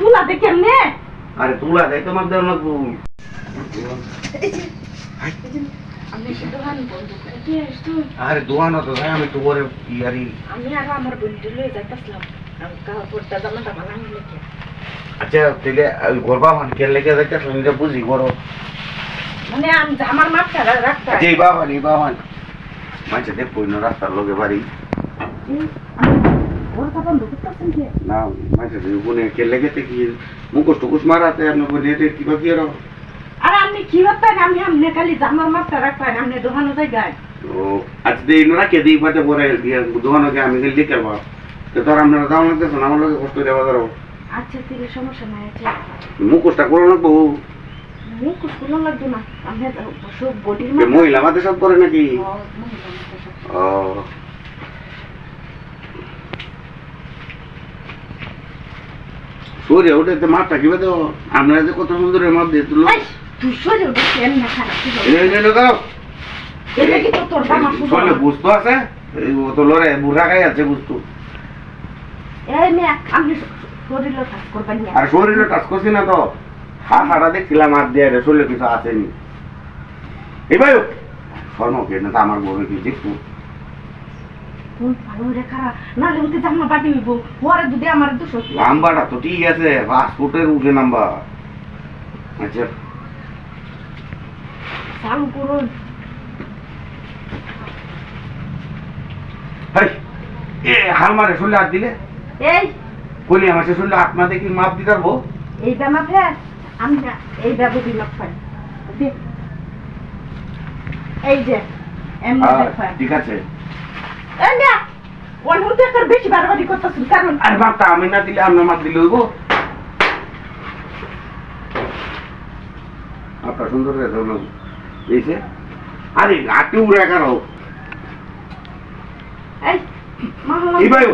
তুলা দে কেমনে আরে তুলা দেয় তোমার দেওয়া লাগবো। আরে দোয়ানো তো ভাই আমি তো পরে ইয়ারি। আমি আর আমার বন্ধু লয়ে যাইতাছিলাম। লেগে আচ্ছা তাহলে ওই গরবা মান কে লেগে বুঝি করো মানে আমি আমার মাপটা রাখতে যে বাবা নি বাবা মাঝে দেখ কইনো রাস্তার লোকে বাড়ি। কি না মাঝে গুনে কে লেগে তে কি? মুখোশ টুকুস মারাতে আপনি বলি এটা কি বাকি আর আর আপনি কি করতেন আমি আমনে খালি জামার মাপটা রাখতেন আপনি দোকানে যাই গায় ও আচ্ছা দেই না কে দিই পাতে পরে দোকানকে আমি গেলে লিখে পাবো তো তোর আপনারা দাও না দেখুন আমার লোকে কষ্ট দেওয়া ধরো আচ্ছা তিলে সমস্যা নাই আছে মুখোশটা করে লাগবো? মুখ খুলো লাগবে না আমি সব বডির মহিলা মাতে সব করে নাকি? ও। সরে ওটা তো কীভাবে তো আপনারা যে কত সুন্দর মাপ দিয়ে তুলো বুঝতো আছে? তো লড়ে বুড়া আছে বুঝতো। আর শরীরে কাজ করছি না তো। হা হারা দেখছিলাম আর দিয়ে রে শরীরে কিছু আসেনি। এই ভাই শর্ম কে না তো আমার বড় কি দেখতো কোন ভালো রে খারাপ নাহলে ওকে জামা বাটি হইব। পরে যদি আমার দুশো নাম্বারটা তো ঠিক আছে পাসপোর্টের উঠে নাম্বার। আচ্ছা। চালু করুন। হাই এ হাল মারে শুনলে হাত দিলে? এই। কলি আমার সে শুনলে হাত না দেখি মাপ দিতে পারব? এই জামা ফের আমি না এই ব্যবধি মাপ পাই। দে। এই যে ঠিক আছে এই না ওর মধ্যে একটা বেশি বাড়াবাড়ি করতেছেন কারণ আর মাপটা আমি না দিলে আপনার মাপ দিলে হইব? আপনার সুন্দর রে এইছে আরে আটে উড়ে কারও এই মামলা এই ভাই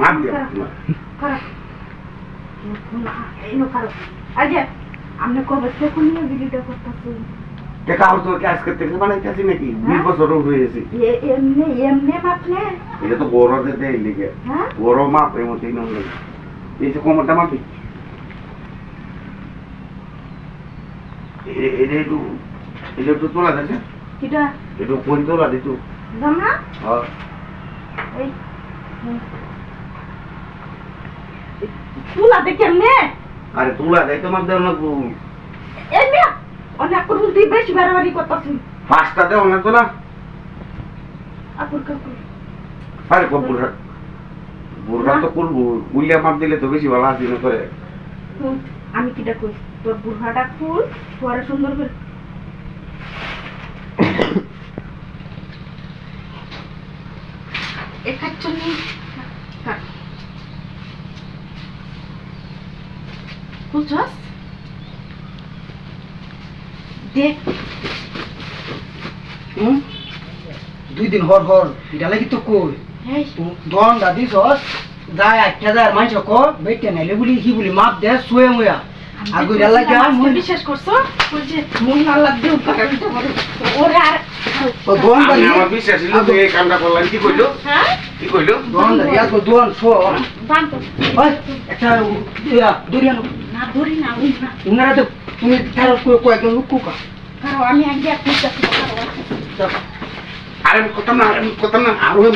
মাপ দিয়া খারাপ এই নো খারাপ আজে আপনি কবে থেকে নিয়ে ভিডিওটা করতেছেন? দেখা হতো কি আজকে থেকে বানাইতেছি নাকি? বিশ হ্যাঁ? বছর হয়েছে এ- এমনি এমনি মাপলে? এটা তো বড় দিতে এই লিগে। হ্যাঁ? বড় মাপ এর মধ্যেই নয় এই যে কোমরটা মাপি। এটা একটু এটা একটু তোলা যাচ্ছে। কিটা? একটু কোন তোলা দিত হ্যাঁ। এই হুম। তুলা দেখে এমনি আরে তুলা দেয় তোমার দেওয়া লাগবো। এমনি অনেক করুন তুই বেশি বাড়াবাড়ি করতেছিস পাঁচটা দেওয়া না আপুর কাকুর আরে কব বুড়া তো করব গুলিয়া মাপ দিলে তো বেশি ভালো আসি না করে আমি কিটা কই তোর বুড়াটা ফুল পরে সুন্দর করে। একার জন্য বুঝছস? হুম? দুই দিন হর হর এটা লাগি তো কই? দন দাদি সস যায় একটা যায় মাইছ ক বেটে নাইলে বলি কি বলি মাপ দে শুয়ে মুয়া। আর ডালা যা আজকে বিশ্বাস করছ? বলছে মন আল্লাহ দেউ পারে। ওরে আর ও দন দাদি আমার বিশ্বাস ছিল তুই এই কামটা করলাম কি কইলো? হ্যাঁ? কি কইলো? দাদি ওই একটা না না উনারা তো তুমি তার কয়েকজন লোক কুকা কারও আমি আগে এক মিনিট কারও আরে আমি কথা না আমি কথা না আর ওই